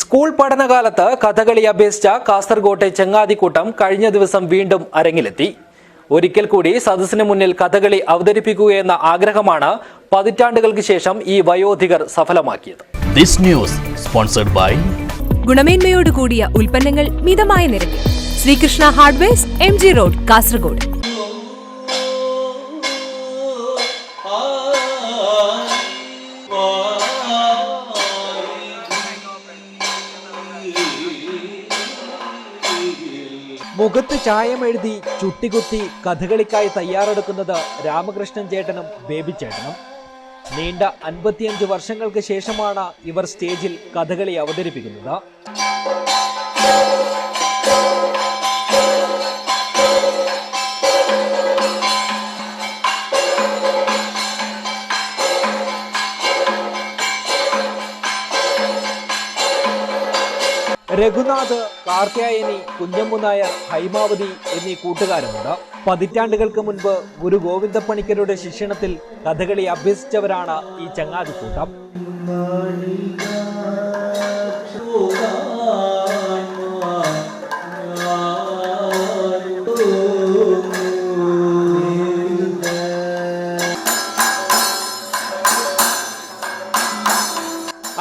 School പഠനകാലത്ത് കഥകളി അഭ്യസിച്ച കാസർകോട്ടെ ചെങ്ങാതിക്കൂട്ടം കഴിഞ്ഞ ദിവസം വീണ്ടും അരങ്ങിലെത്തി. ഒരിക്കൽ കൂടി സദസ്സിന് മുന്നിൽ കഥകളി അവതരിപ്പിക്കുകയെന്ന ആഗ്രഹമാണ് പതിറ്റാണ്ടുകൾക്ക് ശേഷം ഈ വയോധികർ സഫലമാക്കിയത്. ദിസ് ന്യൂസ് സ്പോൺസർഡ് ബൈ ഗുണമേന്മയോട് കൂടിയ ഉൽപ്പന്നങ്ങൾ മിതമായ നിരക്കിൽ. Sreekrishna hardware M G road Kasaragod മുഖത്ത് ചായമെഴുതി ചുട്ടികുത്തി കഥകളിക്കായി തയ്യാറെടുക്കുന്നത് രാമകൃഷ്ണൻ ചേട്ടനും ബേബി ചേട്ടനും. നീണ്ട അൻപത്തിയഞ്ച് വർഷങ്ങൾക്ക് ശേഷമാണ് ഇവർ സ്റ്റേജിൽ കഥകളി അവതരിപ്പിക്കുന്നത്. രഘുനാഥ് കാർത്യായനി കുഞ്ഞമ്മു നായർ ഹൈമാവതി എന്നീ കൂട്ടുകാരുമുണ്ട്. പതിറ്റാണ്ടുകൾക്ക് മുൻപ് ഗുരു ഗോവിന്ദപ്പണിക്കരുടെ ശിക്ഷണത്തിൽ കഥകളി അഭ്യസിച്ചവരാണ് ഈ ചങ്ങാതിക്കൂട്ടം.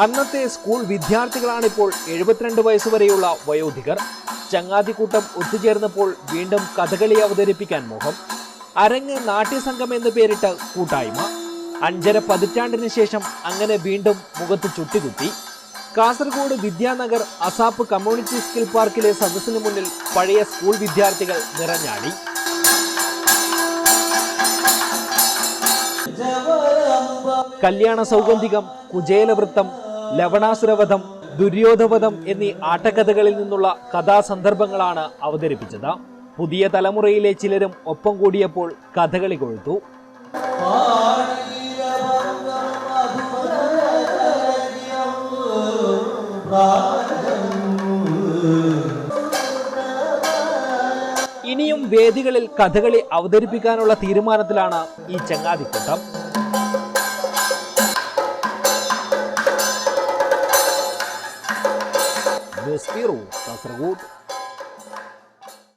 അന്നത്തെ സ്കൂൾ വിദ്യാർത്ഥികളാണിപ്പോൾ എഴുപത്തിരണ്ട് വയസ്സുവരെയുള്ള വയോധികർ. ചങ്ങാതിക്കൂട്ടം ഒത്തുചേർന്നപ്പോൾ വീണ്ടും കഥകളി അവതരിപ്പിക്കാൻ മോഹം. അരങ്ങ് നാട്യസംഘം എന്ന് പേരിട്ട കൂട്ടായ്മ. അഞ്ചര പതിറ്റാണ്ടിന് ശേഷം അങ്ങനെ വീണ്ടും മുഖത്ത് ചുട്ടികുത്തി. Kasaragod Vidyanagar ASAP community skill പാർക്കിലെ സദസ്സിന് മുന്നിൽ പഴയ സ്കൂൾ വിദ്യാർത്ഥികൾ നിറഞ്ഞാടി. കല്യാണ സൗഗന്ധികം കുചേലവൃത്തം ലവണാസുരവധം ദുര്യോധവധം എന്നീ ആട്ടക്കഥകളിൽ നിന്നുള്ള കഥാസന്ദർഭങ്ങളാണ് അവതരിപ്പിച്ചത്. പുതിയ തലമുറയിലെ ചിലരും ഒപ്പം കൂടിയപ്പോൾ കഥകളി കൊഴുത്തു. ഇനിയും വേദികളിൽ കഥകളി അവതരിപ്പിക്കാനുള്ള തീരുമാനത്തിലാണ് ഈ ചങ്ങാതിക്കൂട്ടം. በስፔሮ ካስረጎድ